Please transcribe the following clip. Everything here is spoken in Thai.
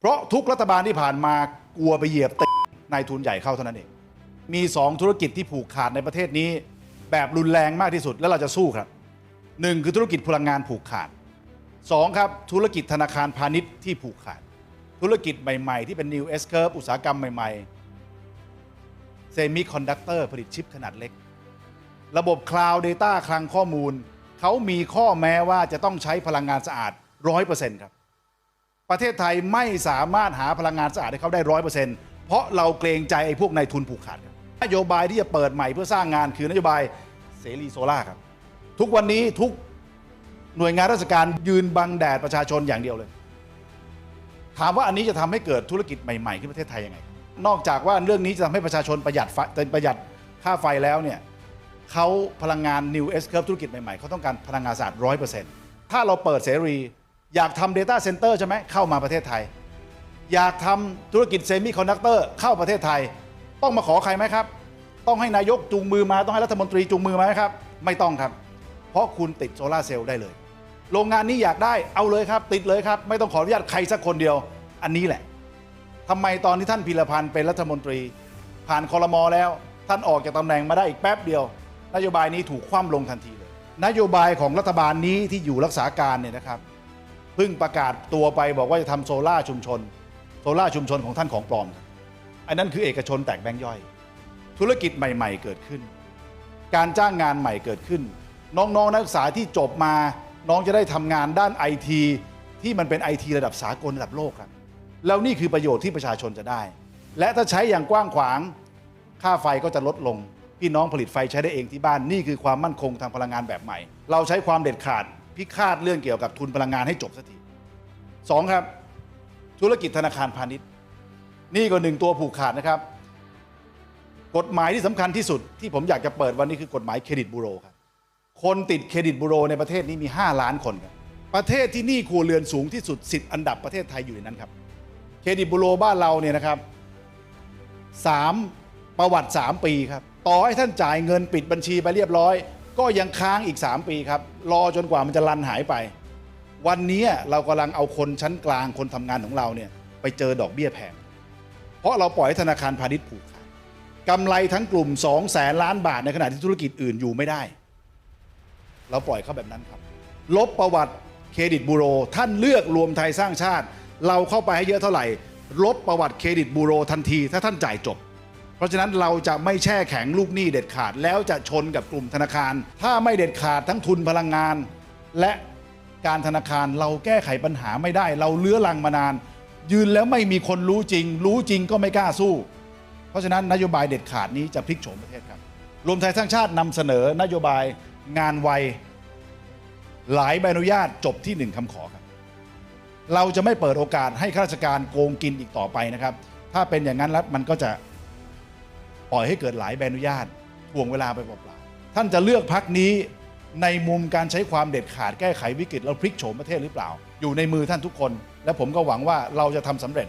เพราะทุกรัฐบาลที่ผ่านมากลัวไปเหยียบตินายทุนใหญ่เข้าเท่านั้นเอง มีสองธุรกิจที่ผูกขาดในประเทศนี้ แบบรุนแรงมากที่สุดแล้วเราจะสู้ครับหนึ่งคือธุรกิจพลังงานผูกขาดสองครับธุรกิจธนาคารพาณิชย์ที่ผูกขาด ธุรกิจใหม่ๆ ที่เป็น New S Curve อุตสาหกรรมใหม่ๆ เซมิคอนดักเตอร์ผลิตชิปขนาดเล็ก ระบบ Cloud Data คลังข้อมูล เขามีข้อแม้ว่าจะต้องใช้พลังงานสะอาด 100%ครับ ประเทศไทยไม่สามารถหาพลังงานสะอาดให้เขาได้100%เปอร์เซนต์เพราะเราเกรงใจไอ้พวกนายทุนผูกขาดครับนโยบายที่จะเปิดใหม่เพื่อสร้างงานคือนโยบายเสรีโซล่าครับ ทุกวันนี้ทุกหน่วยงานราชการยืนบังแดดประชาชนอย่างเดียวเลย ถามว่าอันนี้จะทำให้เกิดธุรกิจใหม่ๆที่ประเทศไทยยังไง นอกจากว่าเรื่องนี้จะทำให้ประชาชนประหยัดไฟประหยัดค่าไฟแล้วเนี่ยเขาพลังงาน New S Curve ธุรกิจใหม่ๆเขาต้องการพลังงานสะอาดร้อยเปอร์เซ็นต์ถ้าเราเปิดเสรี อยากทำ Data Center ใช่ไหมเข้ามาประเทศไทย อยากทำธุรกิจเซมิคอนดักเตอร์เข้าประเทศไทย ต้องมาขอใครไหมครับ ต้องให้นายกจูงมือมาต้องให้รัฐมนตรีจูงมือมาไหมครับ ไม่ต้องครับ เพราะคุณติดโซลาร์เซลล์ได้เลย โรงงานนี้อยากได้เอาเลยครับ ติดเลยครับ ไม่ต้องขออนุญาตใครสักคนเดียว อันนี้แหละทำไมตอนที่ท่านพีรพันธ์เป็นรัฐมนตรี ผ่านคอรมอแล้ว ท่านออกจากตำแหน่งมาได้อีกแป๊บเดียว นโยบายนี้ถูกคว่ำลงทันทีเลย นโยบายของรัฐบาลนี้ที่อยู่รักษาการเนี่ยนะครับ เพิ่งประกาศตัวไปบอกว่าจะทำโซล่าชุมชน โซล่าชุมชนของท่านของปลอม อันนั้นคือเอกชนแตกแบงค์ย่อย ธุรกิจใหม่ ๆ เกิดขึ้น การจ้างงานใหม่เกิดขึ้น น้องๆนักศึกษาที่จบมา น้องจะได้ทำงานด้านไอทีที่มันเป็นไอทีระดับสากลระดับโลกครับแล้วนี่คือประโยชน์ที่ประชาชนจะได้ และถ้าใช้อย่างกว้างขวาง ค่าไฟก็จะลดลง พี่น้องผลิตไฟใช้ได้เองที่บ้านนี่คือความมั่นคงทางพลังงานแบบใหม่ เราใช้ความเด็ดขาด พิฆาตเรื่องเกี่ยวกับทุนพลังงานให้จบสักทีสองครับ ธุรกิจธนาคารพาณิชย์ นี่ก็หนึ่งตัวผูกขาดนะครับ กฎหมายที่สำคัญที่สุดที่ผมอยากจะเปิดวันนี้คือกฎหมายเครดิตบูโรครับคนติดเครดิตบูโรในประเทศนี้มี 5 ล้านคนครับประเทศที่หนี้ครัวเรือนสูงที่สุดสิอันดับประเทศไทยอยู่ในนั้นครับเครดิตบูโรบ้านเราเนี่ยนะครับสามประวัติ 3 ปีครับ ต่อให้ท่านจ่ายเงินปิดบัญชีไปเรียบร้อย ก็ยังค้างอีก 3 ปีครับ รอจนกว่ามันจะลันหายไป วันนี้เรากำลังเอาคนชั้นกลางคนทำงานของเราเนี่ยไปเจอดอกเบี้ยแพง เพราะเราปล่อยให้ธนาคารพาณิชย์ผูกขาดกำไรทั้งกลุ่ม2 0 0แสนล้านบาทในขณะที่ธุรกิจอื่นอยู่ไม่ได้ เราปล่อยเขาแบบนั้นครับ ลบประวัติเครดิตบูโร ท่านเลือกรวมไทยสร้างชาติ เราเข้าไปให้เยอะเท่าไหร่ ลบประวัติเครดิตบูโรทันที ถ้าท่านจ่ายจบ เพราะฉะนั้นเราจะไม่แช่แข็งลูกหนี้เด็ดขาด แล้วจะชนกับกลุ่มธนาคาร ถ้าไม่เด็ดขาดทั้งทุนพลังงาน และการธนาคารเราแก้ไขปัญหาไม่ได้ เราเลื้อรังมานาน ยืนแล้วไม่มีคนรู้จริง รู้จริงก็ไม่กล้าสู้ เพราะฉะนั้นนโยบายเด็ดขาดนี้จะพลิกโฉมประเทศครับ รวมไทยสร้างชาตินำเสนอนโยบายงานไวหลายใบอนุญาตจบที่หนึ่งคำขอครับ เราจะไม่เปิดโอกาสให้ข้าราชการโกงกินอีกต่อไปนะครับ ถ้าเป็นอย่างนั้นแล้วมันก็จะ ปล่อยให้เกิดหลายใบอนุญาตถ่วงเวลาไปเปล่าๆท่านจะเลือกพักนี้ในมุมการใช้ความเด็ดขาดแก้ไขวิกฤตแล้วพลิกโฉมประเทศหรือเปล่า อยู่ในมือท่านทุกคน และผมก็หวังว่าเราจะทำสำเร็จ